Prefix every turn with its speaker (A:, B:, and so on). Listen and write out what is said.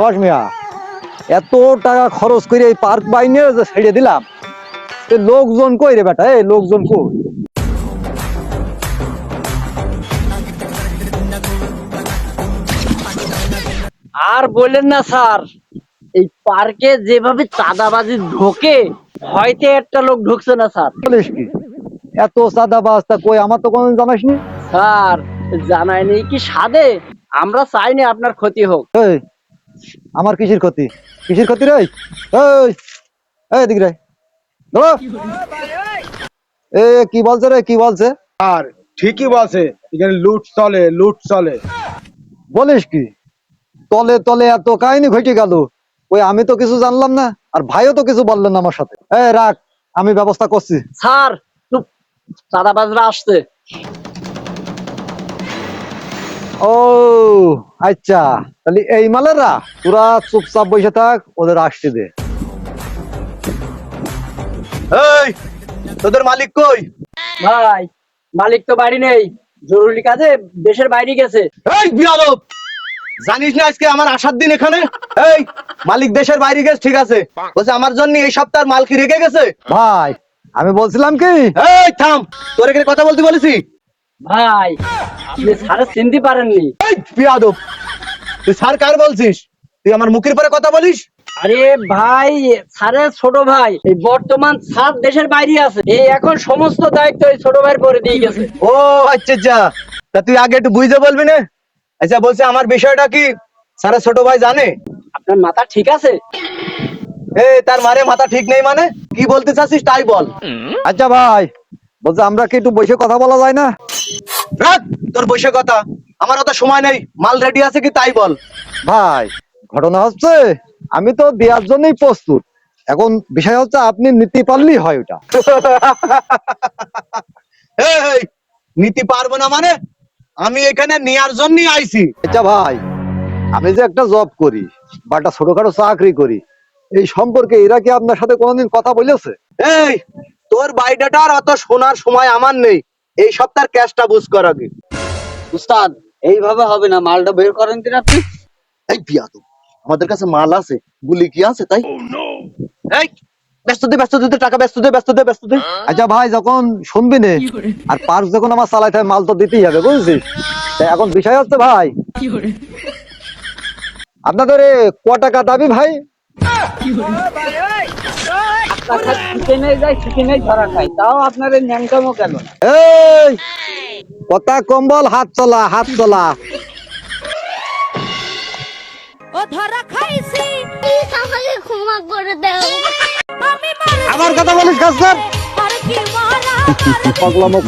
A: কস মিয়া এত টাকা খরচ করে এই পার্ক বাইনে যে ছেড়ে দিলাম লোকজন কই রে বেটা? এই লোকজন কই?
B: আর বললেন না স্যার এই পার্কে যেভাবে চাঁদাবাজি ঢোকে হয়তো একটা লোক ঢুকছে না স্যার।
A: বলিস কি? এত সাদা বাস্তা কই আমার তো কোনদিন জানাস নি
B: স্যার জানাই নেই কি সাদে আমরা চাইনি আপনার ক্ষতি হোক।
A: আমার কিসের ক্ষতি? কিসের ক্ষতি রে? এই এই দিক রে। এ কি বলছে রে? কি বলছে?
C: আর ঠিকই বলছে এখানে লুট চলে লুট চলে।
A: বলিস কি? তলে তলে এত কাহিনী ঘটে গেল। ওই আমি তো কিছু জানলাম না আর ভাইও তো কিছু বললেন না আমার সাথে। এ রাখ আমি ব্যবস্থা করছি।
B: স্যার চুপ, চাঁদাবাজরা আসছে।
A: ও আচ্ছা তাহলে এই মালেরা তোরা চুপচাপ বসে থাক ওদের আসতে দে।
C: এই তোদের মালিক কই?
B: ভাই মালিক তো বাড়ি নেই। জরুরি কাজে দেশের বাইরে গেছে।
C: এই বিয়াদব! জানিস না আজকে আমার আসার দিন এখানে? এই মালিক দেশের বাইরে গেছে ঠিক আছে। বলছে আমার জন্য এই সপ্তাহের মাল কি রেখে গেছে?
A: ভাই আমি বলছিলাম কি?
C: এই থাম তোর এখানে কথা বলতে বলেছি।
B: ভাই আপনি স্যারের চিনতে পারেননি।
C: এই বিয়াদব তুই স্যার কার বলছিস? তুই আমার মুখের পরে কথা বলিস?
B: আরে ভাই স্যারের ছোট ভাই এই বর্তমান স্যার দেশের বাইরে আছে। এই এখন সমস্ত দায়িত্ব এই ছোট ভাইয়ের পরে দিয়ে গেছে।
C: ও আচ্ছা আচ্ছা। তা তুই আগে একটু বুঝতে বলবি না? আচ্ছা বলছে আমার বিষয়টা কি? স্যারের ছোট ভাই জানে?
B: আপনার মাথা ঠিক আছে?
C: এ তার মারে মাথা ঠিক নেই মানে? কি বলতে চাচ্ছিস তাই বল।
A: আচ্ছা ভাই বলছে আমরা কি একটু বসে কথা বলা যায় না?
C: রাখ! তোর বসে কথা। আমার অত সময় নেই। মাল রেডি আছে কি তাই বল।
A: ভাই ঘটনা হচ্ছে আমি তো দেওয়ার জন্যই প্রস্তুত। এখন বিষয় হচ্ছে আপনি নিতে পারলেই হয় ওটা।
C: নিতে পারব না মানে? আমি এখানে নেয়ার জন্যই আইছি।
A: আচ্ছা ভাই আমি যে একটা জব করি বা একটা ছোটখাটো চাকরি করি এই সম্পর্কে এরা কি আপনার সাথে কোনোদিন কথা বলেছে?
C: এই তোর বাইডাটার অত শোনার সময় আমার নেই। এই সপ্তাহের ক্যাশটা বুঝ কর আগে।
B: উস্তাদ এইভাবে হবে না মালটা বের করেন কিনা আপনি।
C: এই আমাদের কাছে মাল আছে গুলি কি আছে তাই? এই ব্যস্ত দে ব্যস্ত দে টাকা ব্যস্ত দে ব্যস্ত দে ব্যস্ত দে।
A: আচ্ছা ভাই যখন শুনবি নে আর পার্স যখন আমার চালাইতে হয় মাল তো দিতেই হবে বুঝছিস? এখন বিষয় হচ্ছে ভাই আপনাদের ক টাকা দাবি ভাই?
B: চিকেনে যায় চিকেনে ধরা খাই তাও আপনার ন্যাংকামো কেন?
A: এই কথা কম্বল হাত চলা হাত চলা
D: ও ধরা খাইছি।
E: আমাকে ক্ষমা করে দাও।
D: আমি মার
A: আমার কথা বলিস কাজ
D: আর কি মারা
A: পাগলামো